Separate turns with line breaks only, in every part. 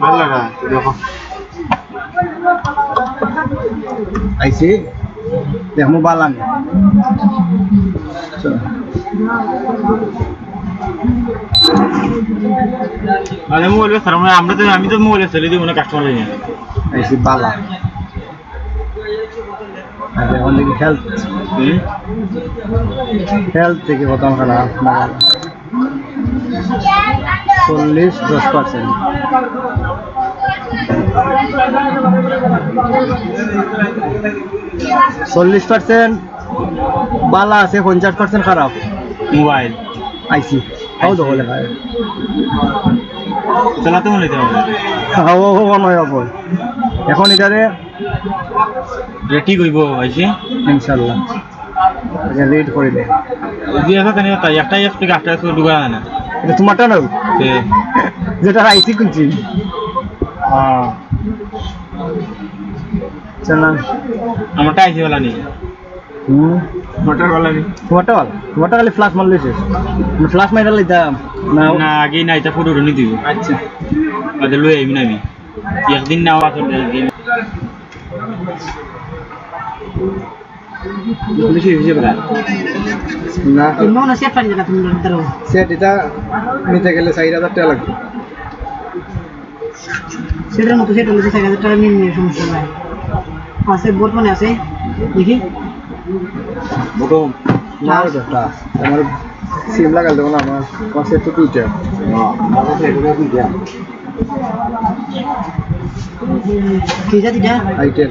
ভালো না দেখো
আইসি দেখমু বালান
আরে মোবাইল স্যার আমরা তো আমি তো মোবাইল চলে দিই মনে কাস্টমার নিয়ে
আইসি বালা। এখন দেখি হেলথ হেলথ থেকে প্রথম খেলা চল্লিশ দশ পার্সেন্ট। চল্লিশ পার্সেন্ট বালা আছে পঞ্চাশ পার্সেন্ট খারাপ।
মোবাইল।
আইসি। হাও দেখো লেখা
চালাতে মনে
হাও হাও নয় হব এখন এটারে
এটা ঠিক হইব আইসি?
ইনশাল্লাহ। রেড করে দেয়
একটা এস থেকে আটটা এস না
এটা তোমারটা নয় যেটা আইসি কিনছি
আমারটা আইসি বেলা নেই।
ফ্লাশ মারলে ফ্লাশ মাইরা লইতাম না
আগে না এটা পুরো নি দিব।
আচ্ছা।
লই আইবি না আমি। একদিন না আসল একদিন বেশি বেশি বেলা
না।
মনে সেট পারি না তুমি ধরো
সেট এটা নিতে গেলে চার হাজার টাকা লাগবে।
সেটার মতো সেট হলে চার হাজার টাকা নিয়ে নিয়ে সমস্যা নাই। আছে বর্তমানে আছে দেখি।
বকম
না ওটা আমার সিম লাগাল দেবো না আমার সেট তো দুইটা
কি জাতিটা?
আইটেল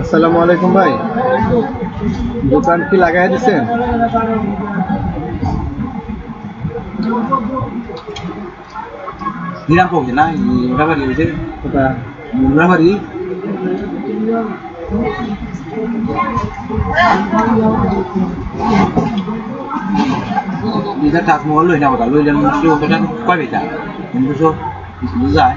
আসসালামু আলাইকুম ভাই দোকান কি লাগাই দিচ্ছেন
নিরাম পৌঁছে না মোটামুটি হয়েছে
ওটা
মোটামুটি এটা তাজমহল লই না কথা লইলে মুসলিম ওটা কয় বেটা কিন্তু সব যায়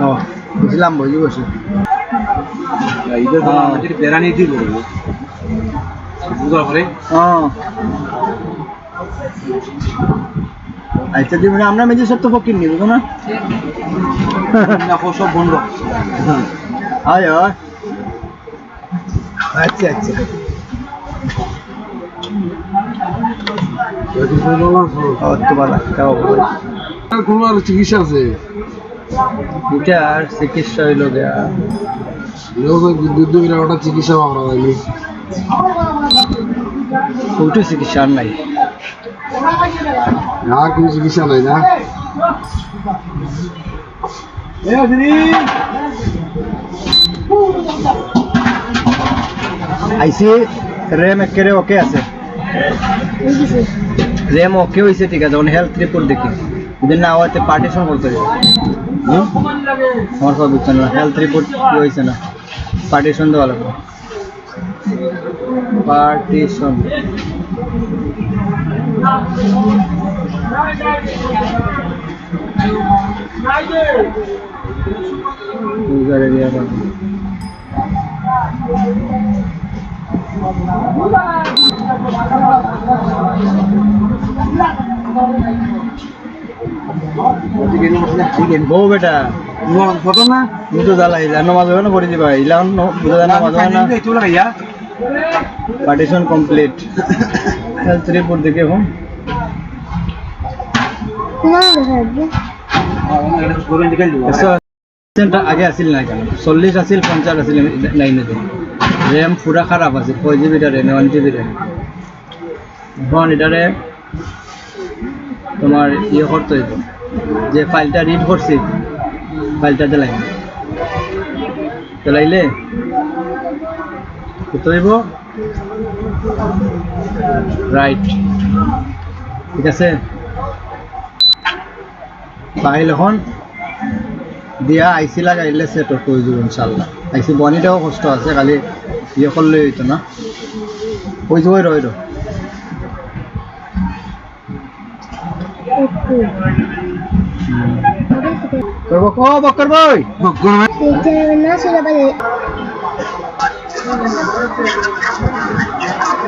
ও বুঝলাম বুঝি বসে
ঈদের সময় আমাদের বেড়ানি দিব বুঝার পরে
ও আচ্ছা তুমি আমরা মেজে সব তো ফকির নিব না?
সব বন্ধ।
হয় হয় আচ্ছা আচ্ছা।
চিকিৎসা আছে?
চিকিৎসা হইল গিয়া।
বিদ্যুৎ বিরা ওটা চিকিৎসা
ওইটা চিকিৎসা আর নাই।
না কোনো চিকিৎসা নাই না
আইসি র্যাম একেবারে ওকে আছে র্যাম ওকে হয়েছে ঠিক আছে ওখানে হেলথ রিপোর্ট দেখি যদি না হওয়াতে পার্টিশন করতে হবে হুম? আমার সব বুঝছে না হেলথ রিপোর্ট কি হয়েছে না পার্টিশন দেওয়া লাগবে পার্টিশন বউ বেটা।
কত না
তুমি তো জ্বালাই নামাজ হবে না পড়ে দিবা ইলা বুঝা নামাজ হবে না। পার্টিশন কমপ্লিট
দিকে দিব
একশো percent আগে আছিল না কেন? চল্লিশ আছিল পঞ্চাশ আছিল লাইনেতে র্যাম পুরা খারাপ আছে ফোর জিবিটা র্যাম ওয়ান জিবি র্যাম এখন এটারে তোমার ইয়ে করতে হইব। যে ফাইলটা রিড করছি ফাইলটা চালাই চালাইলে করতে হইব? রাইট ঠিক আছে? ফাইল এখন দিয়া আইসি লাগাইলে সেট করে দিব ইনশাল্লাহ আইসি বনিটাও কষ্ট আছে খালি ইয়ে করলে হইতো না? ওই যে ওই রই রো করব কো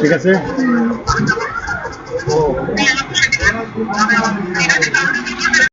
ঠিক আছে?